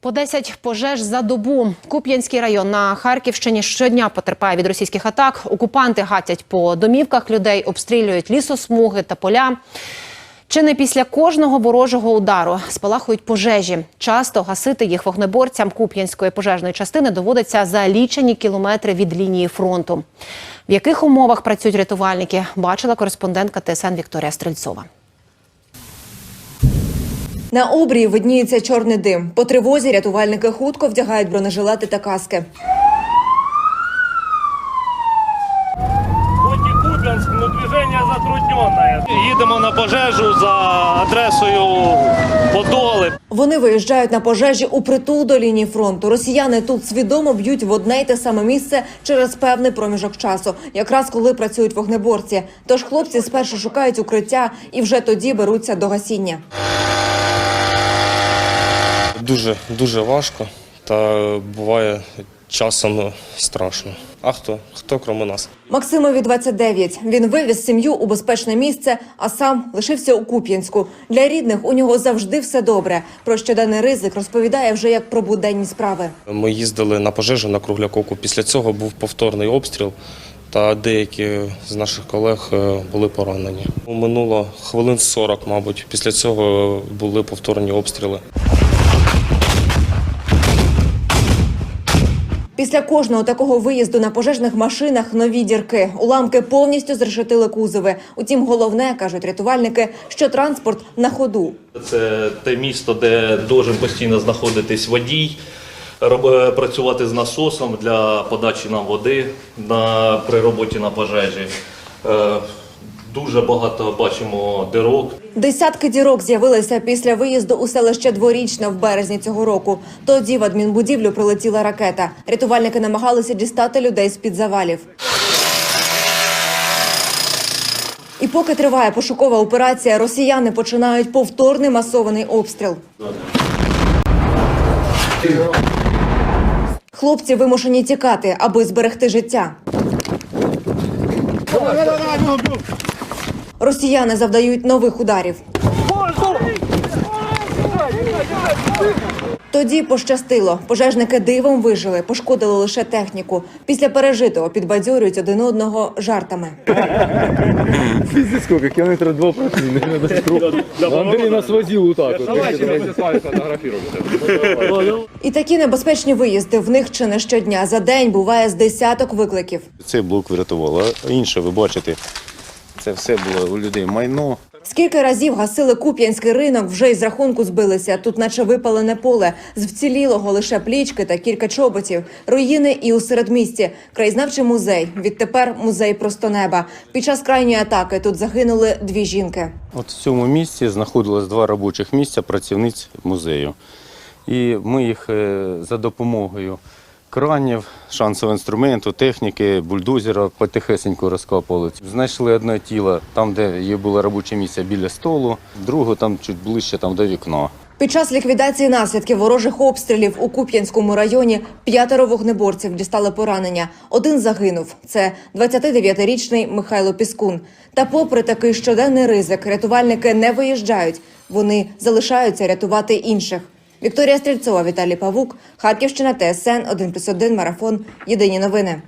По 10 пожеж за добу. Куп'янський район на Харківщині щодня потерпає від російських атак. Окупанти гатять по домівках людей, обстрілюють лісосмуги та поля. Чи не після кожного ворожого удару спалахують пожежі? Часто гасити їх вогнеборцям Куп'янської пожежної частини доводиться за лічені кілометри від лінії фронту. В яких умовах працюють рятувальники, бачила кореспондентка ТСН Вікторія Стрельцова. На обрії видніється чорний дим. По тривозі рятувальники хутко вдягають бронежилети та каски. Куп'янськ, затрудненное. Їдемо на пожежу за адресою Подоли. Вони виїжджають на пожежі у притул до лінії фронту. Росіяни тут свідомо б'ють в одне й те саме місце через певний проміжок часу, якраз коли працюють вогнеборці. Тож хлопці спершу шукають укриття і вже тоді беруться до гасіння. Дуже дуже важко та буває часом страшно. А хто? Хто крім нас? Максимові 29. Він вивіз сім'ю у безпечне місце, а сам лишився у Куп'янську. Для рідних у нього завжди все добре. Про щоденний ризик розповідає вже як про буденні справи. Ми їздили на пожежу на Кругляковку. Після цього був повторний обстріл, та деякі з наших колег е, були поранені. Минуло хвилин 40, мабуть. Після цього були повторні обстріли. Після кожного такого виїзду на пожежних машинах нові дірки. Уламки повністю зрешетили кузови. Утім, головне кажуть рятувальники, що транспорт на ходу. Це те місто, де должен постійно знаходитись водій, е, працювати з насосом для подачі нам води при роботі на пожежі. Дуже багато бачимо дирок. Десятки дірок з'явилися після виїзду у селище Дворічне в березні цього року. Тоді в адмінбудівлю прилетіла ракета. Рятувальники намагалися дістати людей з під завалів. І поки триває пошукова операція, росіяни починають повторний масований обстріл. Хлопці вимушені тікати, аби зберегти життя. Росіяни завдають нових ударів. Тоді пощастило. Пожежники дивом вижили, пошкодили лише техніку. Після пережитого підбадьорюють один одного жартами. Пиздец, сколько? Километра два прошли, наверное, до круга. Андрей нас возил вот так вот. Давайте с вами сфотографируемся. І такі небезпечні виїзди в них чи не щодня. За день буває з десяток викликів. Цей блок врятувало, інше, ви бачите, це все було у людей майно. Скільки разів гасили Куп'янський ринок, вже із рахунку збилися. Тут наче випалене поле. З вцілілого лише плічки та кілька чоботів. Руїни і у середмісті. Краєзнавчий музей. Відтепер музей просто неба. Під час крайньої атаки тут загинули дві жінки. От в цьому місці знаходилось два робочих місця працівниць музею. І ми їх е, за допомогою кранів, шансового інструменту, техніки, бульдозера потихесенько розкопували. Знайшли одне тіло там, де її було робоче місце біля столу, друге там чуть ближче там до вікна. Під час ліквідації наслідків ворожих обстрілів у Куп'янському районі п'ятеро вогнеборців дістали поранення. Один загинув. Це 29-річний Михайло Піскун. Та попри такий щоденний ризик, рятувальники не виїжджають. Вони залишаються рятувати інших. Вікторія Стрільцова, Віталій Павук, Харківщина, ТСН 1+,1, Марафон. Єдині новини.